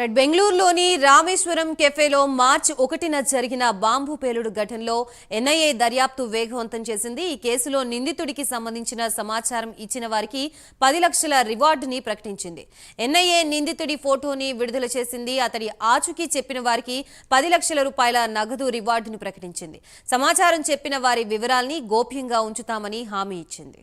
Right బెంగళూరులోని రామేశ్వరం కెఫేలో మార్చి ఒకటిన జరిగిన బాంబు పేలుడు ఘటనలో ఎన్ఐఏ దర్యాప్తు వేగవంతం చేసింది. ఈ కేసులో నిందితుడికి సంబంధించిన సమాచారం ఇచ్చిన వారికి పది లక్షల రివార్డుని ప్రకటించింది. ఎన్ఐఏ నిందితుడి ఫోటోని విడుదల చేసింది. అతడి ఆచూకీ చెప్పిన వారికి పది లక్షల రూపాయల నగదు రివార్డుని ప్రకటించింది. సమాచారం చెప్పిన వారి వివరాల్ని గోప్యంగా ఉంచుతామని హామీ ఇచ్చింది.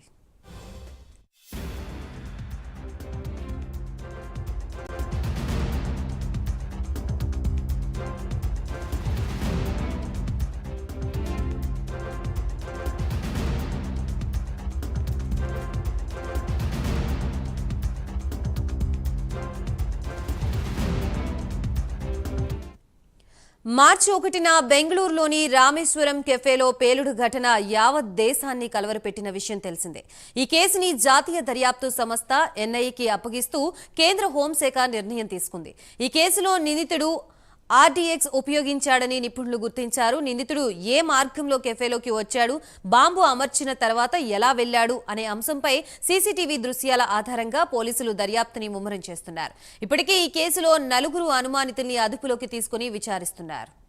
మార్చి ఒకటిన బెంగళూరులోని రామేశ్వరం కెఫేలో పేలుడు ఘటన యావత్ దేశాన్ని కలవరపెట్టిన విషయం తెలిసిందే. ఈ కేసుని జాతీయ దర్యాప్తు సంస్థ ఎన్ఐకి అప్పగిస్తూ కేంద్ర హోంశాఖ నిర్ణయం తీసుకుంది. ఈ కేసులో నిందితుడు ఆర్డీఎక్స్ ఉపయోగించాడని నిపుణులు గుర్తించారు. నిందితుడు ఏ మార్గంలో కెఫేలోకి వచ్చాడు? బాంబు అమర్చిన తర్వాత ఎలా వెళ్ళాడు అనే అంశంపై సీసీటీవీ దృశ్యాల ఆధారంగా పోలీసులు దర్యాప్తుని ముమ్మరం చేస్తున్నారు. ఇప్పటికే ఈ కేసులో నలుగురు అనుమానితుల్ని అదుపులోకి తీసుకుని విచారిస్తున్నారు.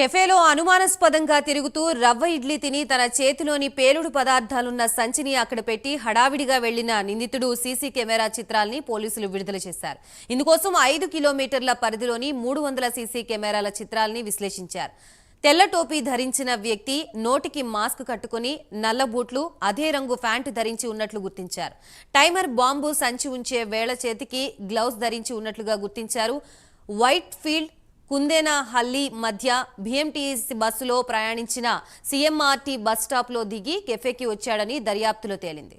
కెఫేలో అనుమానాస్పదంగా తిరుగుతూ రవ్వ ఇడ్లీ తిని తన చేతిలోని పేలుడు పదార్థాలున్న సంచిని అక్కడ పెట్టి హడావిడిగా వెళ్ళిన నిందితుడు సీసీ కెమెరా చిత్రాల్ని పోలీసులు విడుదల చేశారు. ఇందుకోసం ఐదు కిలోమీటర్ల పరిధిలోని మూడు వందల సీసీ కెమెరాల చిత్రాల్ని విశ్లేషించారు. తెల్ల టోపీ ధరించిన వ్యక్తి నోటికి మాస్క్ కట్టుకుని నల్ల బూట్లు అదే రంగు ప్యాంటు ధరించి ఉన్నట్లు గుర్తించారు. టైమర్ బాంబు సంచి ఉంచే వేళ చేతికి గ్లౌస్ ధరించి ఉన్నట్లుగా గుర్తించారు. వైట్ ఫీల్డ్ కుందేనా హల్లీ మధ్య బీఎంటీఎస్ బస్సులో ప్రయాణించిన సీఎంఆర్టీ బస్ స్టాప్లో దిగి కెఫేకి వచ్చాడని దర్యాప్తులో తేలింది.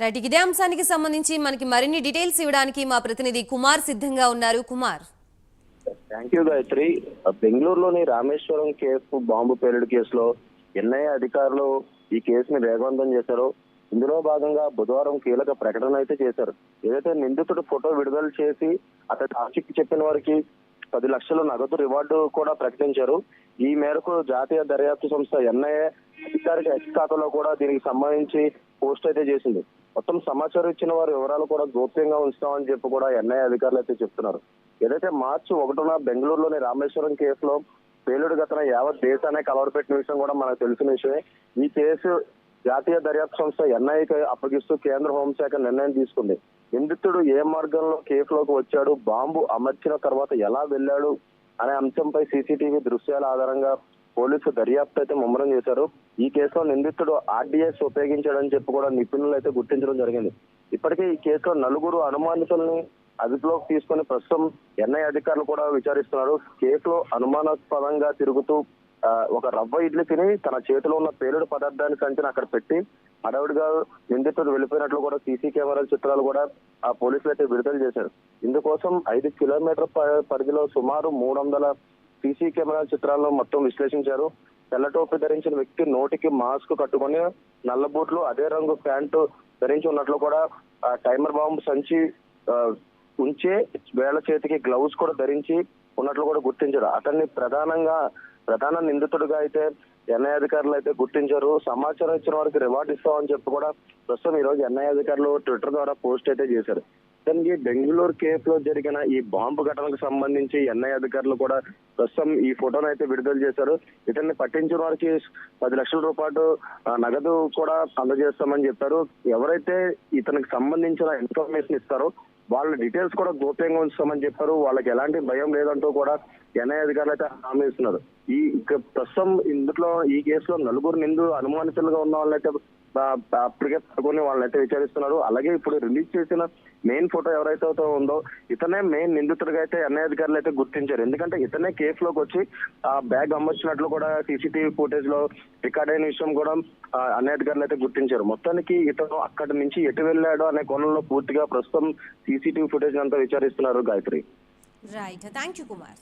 రైట్ ఇదే అంశానికి సంబంధించి మనకి మరిన్ని డీటెయిల్స్ ఇవ్వడానికి మా ప్రతినిధి కుమార్ సిద్ధంగా ఉన్నారు. కుమార్. థ్యాంక్ యూ గాయత్రి బెంగళూరులోని రామేశ్వరం కేసు బాంబు పేలుడు కేసులో ఎన్ఐఏ అధికారులు ఈ కేసుని వేగవంతం చేశారు. ఇందులో భాగంగా బుధవారం కీలక ప్రకటన అయితే చేశారు. ఏదైతే నిందితుడు ఫోటో విడుదల చేసి అతని ఆచూకీ చెప్పిన వారికి పది లక్షల నగదు రివార్డు కూడా ప్రకటించారు. ఈ మేరకు జాతీయ దర్యాప్తు సంస్థ ఎన్ఐఏ అధికారిక ఎక్స్ ఖాతాలో కూడా దీనికి సంబంధించి పోస్ట్ అయితే చేసింది. మొత్తం సమాచారం ఇచ్చిన వారి వివరాలు కూడా గోప్యంగా ఉంచుతామని చెప్పి కూడా ఎన్ఐఏ అధికారులు అయితే చెప్తున్నారు. ఏదైతే మార్చి ఒకటిన బెంగళూరులోని రామేశ్వరం కేసులో పేలుడు గతన యావత్ దేశానికి అలవాటు పెట్టిన విషయం కూడా మనకు తెలిసిన విషయమే. ఈ కేసు జాతీయ దర్యాప్తు సంస్థ ఎన్ఐకి అప్పగిస్తూ కేంద్ర హోంశాఖ నిర్ణయం తీసుకుంది. నిందితుడు ఏ మార్గంలో కేసులోకి వచ్చాడు బాంబు అమర్చిన తర్వాత ఎలా వెళ్ళాడు అనే అంశంపై సీసీటీవీ దృశ్యాల ఆధారంగా పోలీసులు దర్యాప్తు అయితే ముమ్మరం చేశారు. ఈ కేసులో నిందితుడు ఆర్డీఎస్ ఉపయోగించాడని చెప్పి కూడా నిపుణులు అయితే గుర్తించడం జరిగింది. ఇప్పటికే ఈ కేసులో నలుగురు అనుమానితుల్ని అదుపులోకి తీసుకుని ప్రస్తుతం ఎన్ఐ అధికారులు కూడా విచారిస్తున్నారు. కేసులో అనుమానాస్పదంగా తిరుగుతూ ఒక రవ్వ ఇడ్లీ తిని తన చేతిలో ఉన్న పేలుడు పదార్థాన్ని కంచెని అక్కడ పెట్టి హడావుడిగా నిందితుడు వెళ్ళిపోయినట్లు కూడా సీసీ కెమెరాల చిత్రాలు కూడా ఆ పోలీసులు అయితే విడుదల చేశారు. ఇందుకోసం ఐదు కిలోమీటర్ ప- పరిధిలో సుమారు మూడు వందల సీసీ కెమెరా చిత్రాలను మొత్తం విశ్లేషించారు. తెల్ల టోపీ ధరించిన వ్యక్తి నోటికి మాస్క్ కట్టుకొని నల్ల బూట్లు అదే రంగు ప్యాంటు ధరించి ఉన్నట్లు కూడా ఆ టైమర్ బాంబు సంచి ఉంచే వేళ చేతికి గ్లౌస్ కూడా ధరించి ఉన్నట్లు కూడా గుర్తించారు. అతన్ని ప్రధానంగా ప్రధాన నిందితుడిగా అయితే ఎన్ఐ అధికారులు అయితే గుర్తించారు. సమాచారం ఇచ్చిన వారికి రివార్డు ఇస్తామని చెప్పి కూడా ప్రస్తుతం ఈ రోజు ఎన్ఐ అధికారులు ట్విట్టర్ ద్వారా పోస్ట్ అయితే చేశారు. దానికి బెంగళూరు కేఫ్లో జరిగిన ఈ బాంబు ఘటనకు సంబంధించి ఎన్ఐ అధికారులు కూడా ప్రస్తుతం ఈ ఫోటోను అయితే విడుదల చేశారు. ఇతన్ని పట్టించిన వారికి పది లక్షల రూపాయలు నగదు కూడా అందజేస్తామని చెప్పారు. ఎవరైతే ఇతనికి సంబంధించిన ఇన్ఫర్మేషన్ ఇస్తారో వాళ్ళ డీటెయిల్స్ కూడా గోప్యంగా ఉంచుతామని చెప్పారు. వాళ్ళకి ఎలాంటి భయం లేదంటూ కూడా ఎన్ఐ అధికారులు అయితే హామీ ఇస్తున్నారు. ఈ ప్రస్తుతం ఇందులో ఈ కేసులో నలుగురు నిందు అనుమానితులుగా ఉన్న వాళ్ళైతే అప్పటికే పడుకొని వాళ్ళైతే విచారిస్తున్నారు. అలాగే ఇప్పుడు రిలీజ్ చేసిన మెయిన్ ఫోటో ఎవరైతే ఉందో ఇతనే మెయిన్ నిందితుడిగా అయితే ఎన్ఐ అధికారులు అయితే గుర్తించారు. ఎందుకంటే ఇతనే కేసులోకి వచ్చి ఆ బ్యాగ్ అమ్మొచ్చినట్లు కూడా సీసీటీవీ ఫుటేజ్లో రికార్డ్ అయిన విషయం కూడా ఆ, అధికారులు అయితే గుర్తించారు. మొత్తానికి ఇతను అక్కడి నుంచి ఎటు వెళ్ళాడో అనే కోణంలో పూర్తిగా ప్రస్తుతం సీసీటీవీ ఫుటేజ్ అంతా విచారిస్తున్నారు Gayatri. Right thank you Kumar